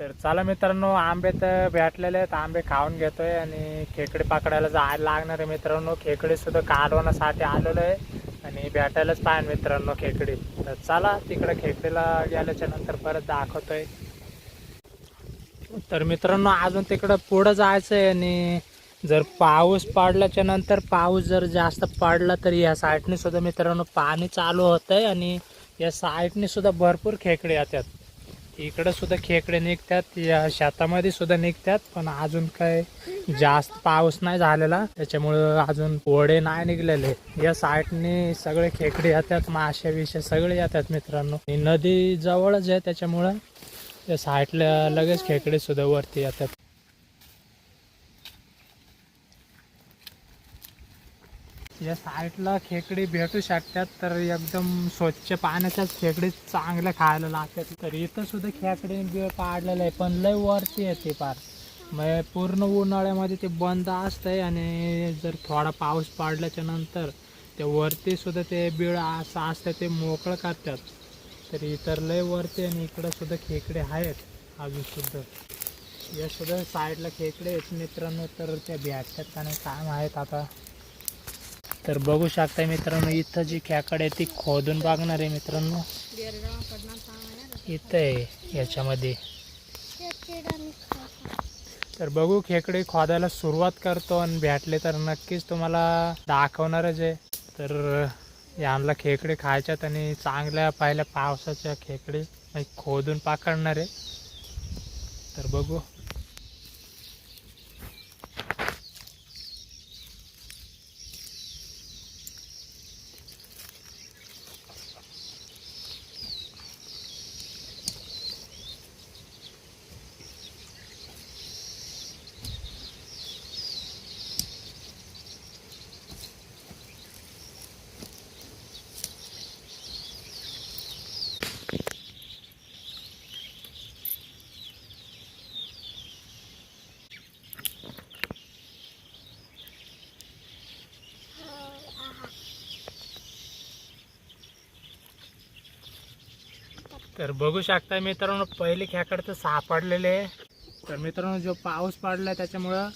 तर चला मित्रांनो आंबे तर भेटलेले आहेत. आंबे खाऊन घेतोय आणि खेकडे पकडायला जाय लागणार आहे मित्रांनो. खेकडे सुद्धा कालवण्यासाठी आलेलो आहे आणि भेटायलाच पाहिजे मित्रांनो खेकडे. तर चला तिकडे खेकडीला गेल्याच्यानंतर परत दाखवतोय. तर मित्रांनो अजून तिकडं पुढं जायचं आहे आणि जर पाऊस पडल्याच्या नंतर पाऊस जर जास्त पडला तर या साईडने सुद्धा मित्रांनो पाणी चालू होतंय आणि या साईडने सुद्धा भरपूर खेकडे येतात. इकडं सुद्धा खेकडे निघतात या शेतामध्ये सुद्धा निघतात पण अजून काय जास्त पाऊस नाही झालेला. त्याच्यामुळं अजून पोळे नाही निघलेले. या साईडने सगळे खेकडे येतात मासे विषय सगळे येतात मित्रांनो. नदी जवळच आहे त्याच्यामुळं या साईडला लगेच खेकडे सुद्धा वरती येतात. या साईडला खेकडे भेटू शकतात तर एकदम स्वच्छ पाण्याच्याच खेकडी चांगल्या खायला लागतात. तर इथं सुद्धा खेकडे बी पाडलेलं आहे पण लय वरती येते पार. मग पूर्ण उन्हाळ्यामध्ये ते बंद असतंय आणि जर थोडा पाऊस पाडल्याच्या नंतर ते वरती सुद्धा ते बिळ असं असतं ते मोकळं करतात. तर इतर लय वरती आणि इकडं सुद्धा खेकडे आहेत अजून सुद्धा. या सुद्धा साईडला खेकडे आहेत मित्रांनो तर त्या भेटतात का नाही काय आहेत आता. तर बघू शकता मित्रांनो इथं जी खेकड आहे ती खोदून बघणार आहे मित्रांनो. इथं आहे याच्यामध्ये. तर बघू खेकडे खोदायला सुरुवात करतो आणि भेटले तर नक्कीच तुम्हाला दाखवणारच आहे. तर यांना खेकडे खायच्यात आणि चांगल्या पहिल्या पावसाच्या खेकडे खोदून पकडणार आहे. तर बघू. तर बघू शकता मित्रांनो पहिले खेकड तर सापडलेले आहे. तर मित्रांनो जो पाऊस पडला त्याच्यामुळं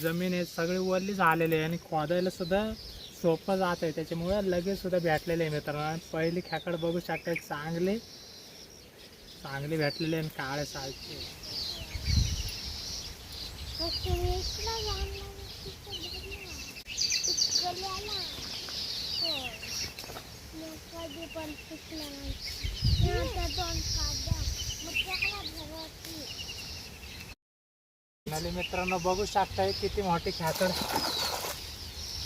जमीन हे सगळी वरली झालेली आहे आणि खोदायला सुद्धा सोपं जात आहे. त्याच्यामुळं लगेच सुद्धा भेटलेले आहे मित्रांनो. आणि पहिली खेकड बघू शकता चांगले चांगले भेटलेले आणि काळे सालचे फायनली मित्रांनो बघू शकताय किती मोठी खेकड.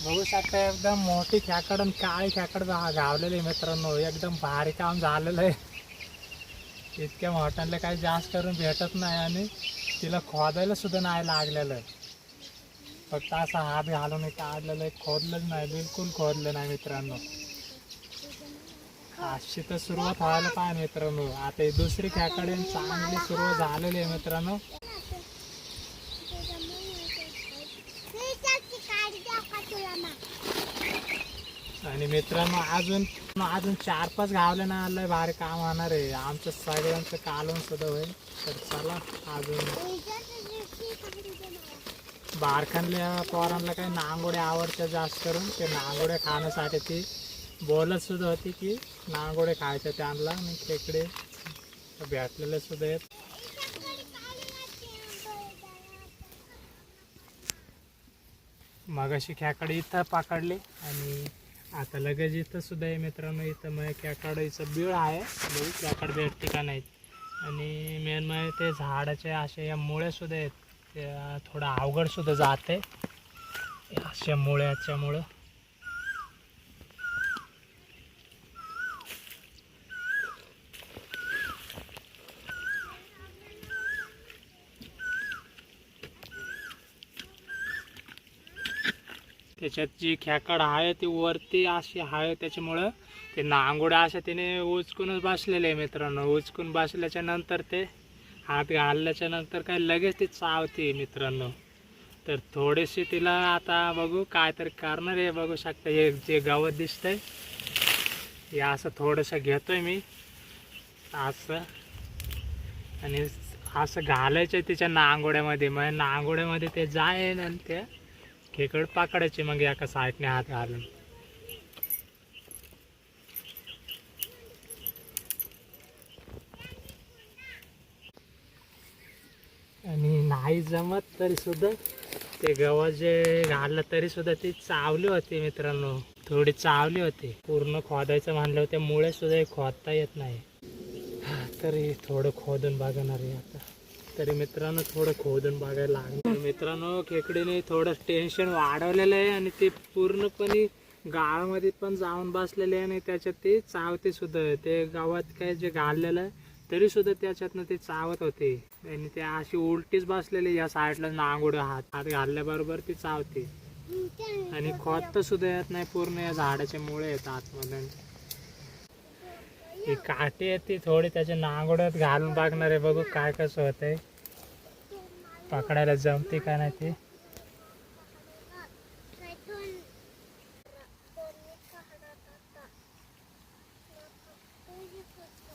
बघू शकताय एकदम मोठी खेकड आणि काळी खेकड गा- गावलेली आहे मित्रांनो. एकदम भारी काम झालेलं आहे. इतक्या मोठ्यांना काही जास्त करून भेटत नाही आणि तिला खोदायला सुद्धा नाही लागलेलं आहे. फक्त असा हा बी हालून काढलेलं आहे. खोदलंच नाही. बिलकुल खोदलं नाही मित्रांनो. अशी तर सुरुवात व्हायला पाहिजे मित्रांनो. आता ही दुसरी खेकडे चांगली सुरुवात झालेली आहे मित्रांनो. आणि मित्रांनो अजून अजून चार पाच गावले ना आलंय भारी काम होणार आहे. आमचं सगळ्यांचं कालवण सुद्धा होईल. तर चला अजून बारखानल्या पोरांना काही नांगोड्या आवडतात जास्त करून. ते नांगोड्या खाण्यासाठी ती बोलत सुद्धा होती की नांगोडे खायचे त्यांना. मी खेकडे भेटलेले सुद्धा आहेत. मगाशी खेकडे इथं पकडली आणि आता लगेच इथं सुद्धा आहे मित्रांनो इथं मग खेकडाचं बीळ आहे. बघू खेकड भेटते का नाहीत. आणि मेन म्हणजे ते झाडाचे असे या मुळ्यासुद्धा आहेत. त्या थोडं अवघडसुद्धा जात. जाते अशा मुळ्याच्यामुळं त्याच्यात जी ख्याकड आहे ती वरती अशी आहे त्याच्यामुळं ते नांगोड्या अशा तिने उचकूनच बसलेले आहे मित्रांनो. उचकून बसल्याच्या नंतर ते हात घालल्याच्या नंतर काय लगेच ती चावते मित्रांनो. तर थोडीशी तिला आता बघू काय तरी करणार आहे बघू शकता हे जे गवत दिसतंय हे असं थोडंसं घेतोय मी. असं. आणि असं घालायचं तिच्या नांगोड्यामध्ये. मग नांगोड्यामध्ये ते जाय आणि ते खेकड पाकडायचे मग एका साईडने हात घालून. आणि नाही जमत तरी सुद्धा ते गव्हा जे घाललं तरी सुद्धा ती चावली होती मित्रांनो. थोडी चावली होती. पूर्ण खोदायचं म्हणलं होतं मुळे सुद्धा खोदता येत नाही. तरी थोडं खोदून बघणार आहे आता. तरी मित्रांनो थोडं खोदून बघायला लागलं. मित्रांनो खेकडीने थोडं टेन्शन वाढवलेलं आहे आणि ते पूर्णपणे गाळामध्ये पण जाऊन बसलेले आहे आणि त्याच्यात ते चावते सुद्धा. ते गावात काय जे घाललेलं आहे तरी सुद्धा त्याच्यातनं ते चावत होते. आणि ते अशी उलटीच बसलेली या साईडला नांगोड हात हात घालल्याबरोबर ती चावते. आणि खोदता सुद्धा येत नाही पूर्ण या झाडाचे मुळे येतात आतमध्ये ही काठी आहे ती थोडी त्याच्या नांगोड्यात घालून बघणार आहे. बघू काय कसं होतंय. पकडायला जमते का नाही ते?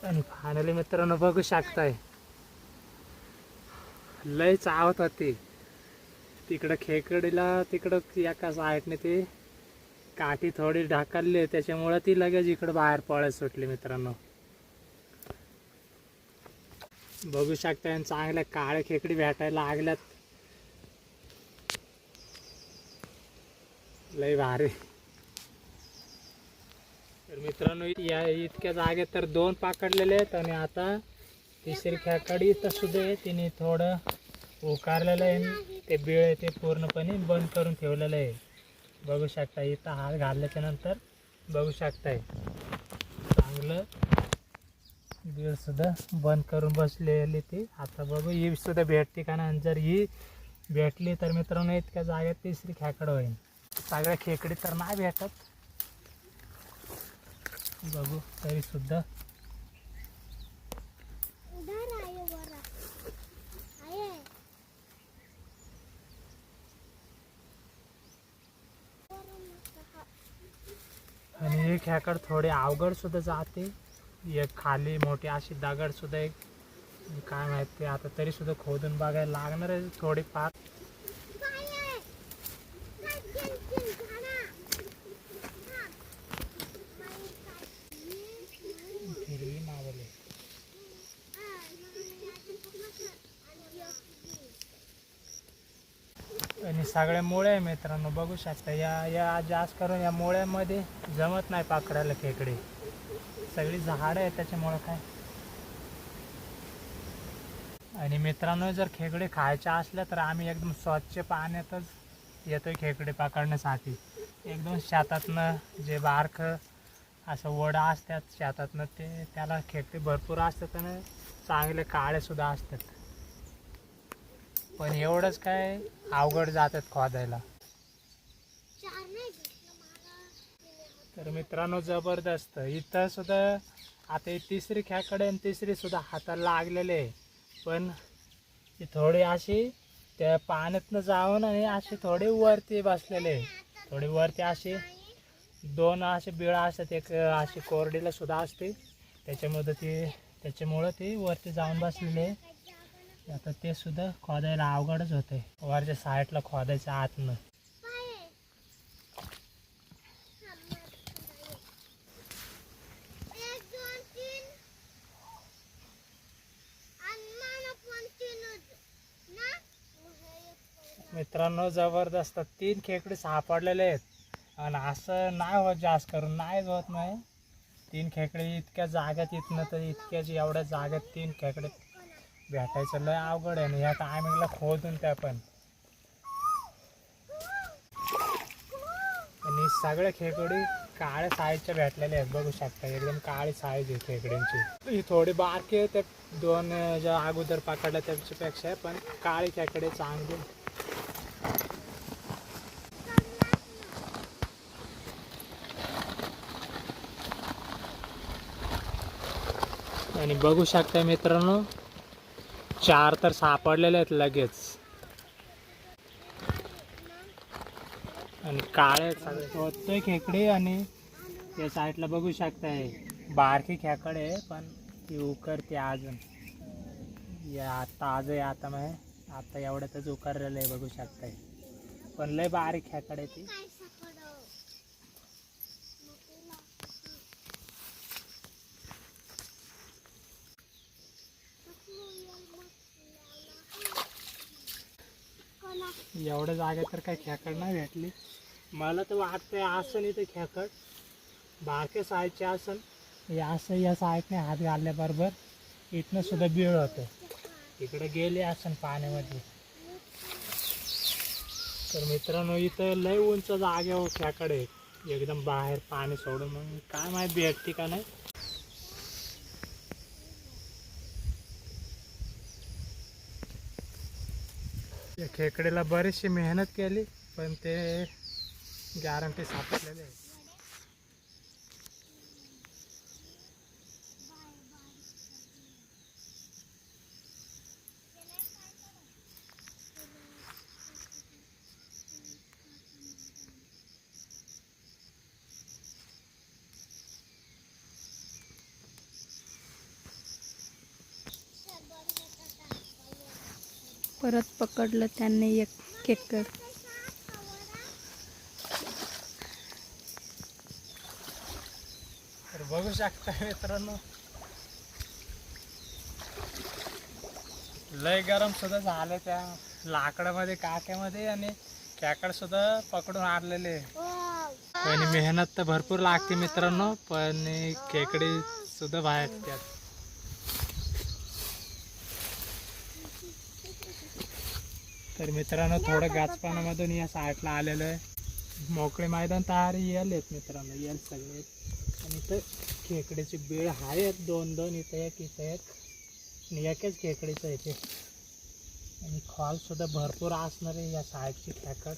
आणि फायनली मित्रांनो बघू शकताय. लय चावत होती. तिकडं खेकडीला तिकडं एका साईडने ते काठी थोडी ढाकलली त्याच्यामुळे ती लगेच इकडं बाहेर पळत सुटली मित्रांनो. बघू शकता चांगल्या काळ्या खेकडी भेटायला लागल्यात. लय भारी. तर मित्रांनो या इतक्या जागेत तर दोन पाकडलेले आहेत आणि आता तिसरी खेकडी तर सुद्धा आहे. तिने थोडं उकारलेलं आहे ते बिळ आहे ते पूर्णपणे बंद करून ठेवलेलं आहे. बघू शकता इथं हात घालल्याच्या नंतर बघू शकताय चांगलं बिळ सुद्धा बंद करून बसलेली ती. आता बघू ही सुद्धा भेटते का नाही? आणि जर ही भेटली तर मित्रांनो इतक्या जागेत तिसरी खेकड होईल सगळ्या खेकडी तर नाही भेटत. बघू तरी ही खेकड थोडी अवघड सुद्धा जाते. एक खाली मोठी अशी दगड सुद्धा एक काय माहिती आता तरी सुद्धा खोदून बघायला लागणार आहे थोडीफार. सगळ्या मुळे आहे मित्रांनो बघू शकता या या जास्त करून या मुळ्यामध्ये जमत नाही पाकडायला खेकडे. सगळी झाडं आहे त्याच्यामुळं काय. आणि मित्रांनो जर खेकडे खायच्या असल्या तर आम्ही एकदम स्वच्छ पाण्यातच येतोय खेकडे पकडण्यासाठी. एकदम शेतातनं जे बारखं असं ओढा असतात शेतातनं ते त्याला खेकडे भरपूर असतात आणि चांगले काळेसुद्धा असतात. पण एवढंच काय अवघड जातात खोदायला तर मित्रांनो जबरदस्त इथं सुद्धा आता ही तिसरी खेकडे आणि तिसरी सुद्धा हाताला लागलेले आहे पण ती थोडी अशी त्या पाण्यातनं जाऊन आणि अशी थोडी वरती बसलेले आहे. थोडी वरती अशी दोन असे बिळा असतात एक अशी कोरडीला सुद्धा असते त्याच्यामध्ये ती त्याच्यामुळं ती वरती जाऊन बसलेली आहे. आता ते सुद्धा खोदायला अवघडच होते. वरच्या साईडला खोदायचं आतनं. मित्रांनो जबरदस्त तीन खेकडे सापडलेले आहेत. आणि असं नाही होत जास्त करून नाहीच होत नाही. तीन खेकडे इतक्या जाग्यात इथनं तर इतक्याच एवढ्या जागेत तीन खेकडे भेटायचं लय अवघड आहे ना ह्या टायमिंगला खोदून त्या पण. आणि सगळ्या खेकडी काळ्या साईजच्या भेटलेल्या आहेत बघू शकता. एकदम काळी साईज आहे खेकड्यांची. ही थोडी बारकी आहे त्या दोन ज्या अगोदर पकडल्या त्याच्यापेक्षा पण काळी खेकडे चांगली. आणि बघू शकता मित्रांनो चार तर सापडलेले आहेत लगेच. आणि काळे होतोय खेकडे आणि या साईडला बघू शकताय. बारकी खेकडे आहे पण ती उकरते अजून. या आज आहे आता मग म्हणजे आता एवढ्यातच उकारलेलं आहे बघू शकताय. पण लय बारीक खेकडे ती. एवढ्या जागे तर काही खेकड नाही भेटली. मला तर वाटतंय असं नाही खेकड. बारके साईजचे असन हे असं या साईडने हात घालल्याबरोबर इथनं सुद्धा बिळ होतं. इकडे गेले असन पाण्यामध्ये. तर मित्रांनो इथं लय उंच जागेवर हो खेकड आहे एकदम बाहेर पाणी सोडून. मग काय माहिती भेटते का नाही? खेकडेला बरीचशी मेहनत केली पण ते गॅरंटी सापडलेले आहे. परत पकडलं त्यांनी एक तर बघू शकता मित्रांनो. लय गरम सुद्धा झालं त्या लाकडामध्ये काट्यामध्ये आणि खेकड सुद्धा पकडून आणलेले. पण मेहनत तर भरपूर लागते मित्रांनो पण खेकडी सुद्धा बाहेर त्यात तर मित्रांनो थोडं गाचपानामधून या साईडला आलेलं आहे. मोकळे मैदान तयार येल आहेत मित्रांनो येल सगळे आणि इथं खेकडीची बेळ आहेत दोन दोन इथं एक इथं एक. आणि एकच खेकडीचं आहे ते. आणि खॉलसुद्धा भरपूर असणार आहे या साईडची खेकड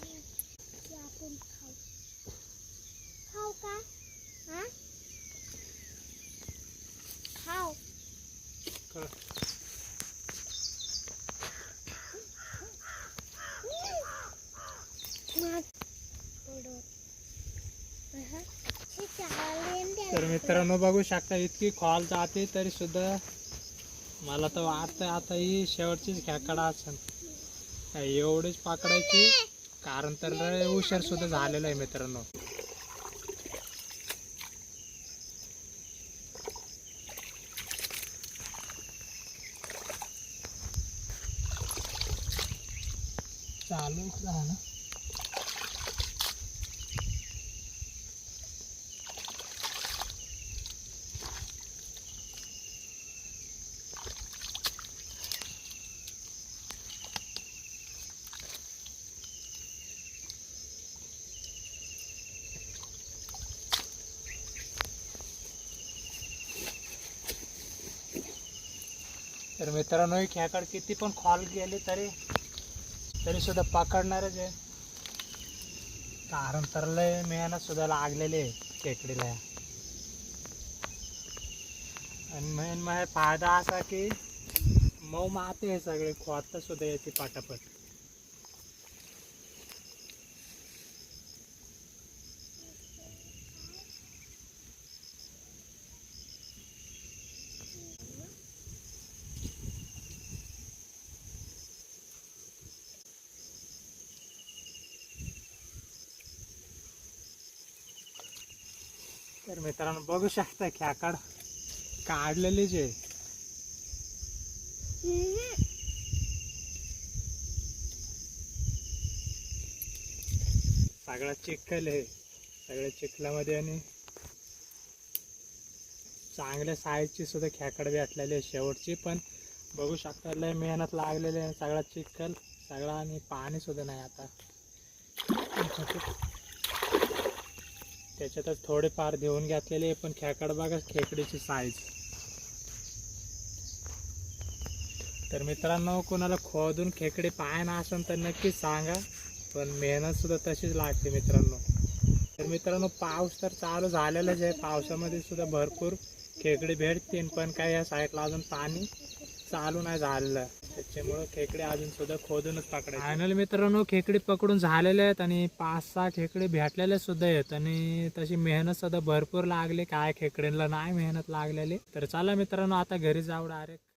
आपण खाऊ खाऊ का हा खाऊ तर मित्रांनो बघू शकता इतकी खॉल जाते तरी सुद्धा मला तर वाटतं आता ही शेवटचीच खेकडा असेल. एवढीच पकडायची? कारण तर लय उशीर सुद्धा झालेला आहे मित्रांनो. चालूच राहा तर मित्रांनो ही किती पण खॉल गेली तरी तरी सुद्धा पकडणारच आहे. कारण तर लय मेहनत सुद्धा लागलेली आहे खेकडीला आणि मेन म्हणजे फायदा असा की मऊ माते आहे सगळे खोत सुद्धा येते पाटापट तर मित्रांनो बघू शकता खेकड काढलेलीच आहे सगळा चिखल आहे. सगळ्या चिखलामध्ये आणि चांगल्या साईजची सुद्धा खेकड भेटलेली आहे शेवटची पण बघू शकता लय मेहनत लागलेली आहे सगळा चिखल सगळा आणि पाणी सुद्धा नाही आता. त्याच्यातच थोडेफार देऊन घातलेले पण खेकड बघा खेकडीची साईज तर मित्रांनो कोणाला खोदून खेकडे पाहायला असेल तर नक्कीच सांगा पण मेहनत सुद्धा तशीच लागते मित्रांनो. तर मित्रांनो पाऊस तर चालू झालेलाच आहे पावसामध्ये सुद्धा भरपूर खेकडे भेटतील पण काय या साईडला अजून पाणी चालू नाही झालेलं. त्याच्यामुळं खेकडे अजून सुद्धा खोदूनच पकडायचे. फायनल मित्रांनो खेकडे पकडून झालेले आहेत आणि पाच सहा खेकडे भेटलेले सुद्धा आहेत. आणि तशी मेहनत सुद्धा भरपूर लागली. काय खेकड्यांना नाही मेहनत लागलेली. तर चला मित्रांनो आता घरी जाऊ डायरेक्ट